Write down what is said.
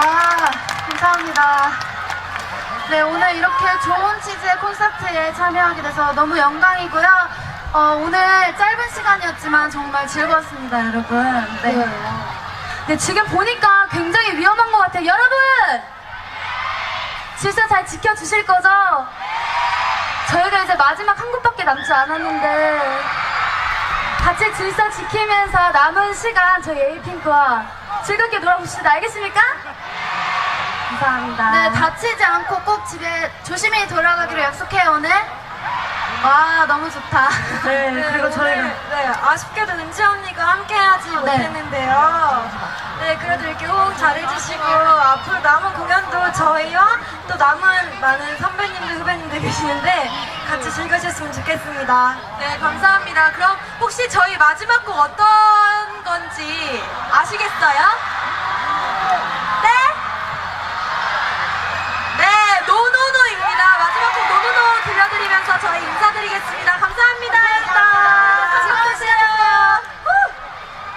감사합니다. 네, 오늘 이렇게 좋은 치즈의 콘서트에 참여하게 돼서 너무 영광이고요. 어, 오늘 짧은 시간이었지만 정말 즐거웠습니다, 여러분. 네. 네, 지금 보니까 굉장히 위험한 것 같아요. 여러분! 질서 잘 지켜주실 거죠? 저희가 이제 마지막 한 곳밖에 남지 않았는데 같이 질서 지키면서 남은 시간 저희 에이핑크와 즐겁게 놀아봅시다. 알겠습니까? 감사합니다. 네, 다치지 않고 꼭 집에 조심히 돌아가기로 약속해요, 오늘. 와, 너무 좋다. 네, 그리고 저희가 네, 아쉽게도 은지 언니가 함께 하지 못했는데요. 네, 그래도 이렇게 호응 잘해주시고 앞으로 남은 공연도 저희와 또 남은 많은 선배님들 후배님들 계시는데 같이 즐겨주셨으면 좋겠습니다. 네, 감사합니다. 그럼 혹시 저희 마지막 곡 어떤 건지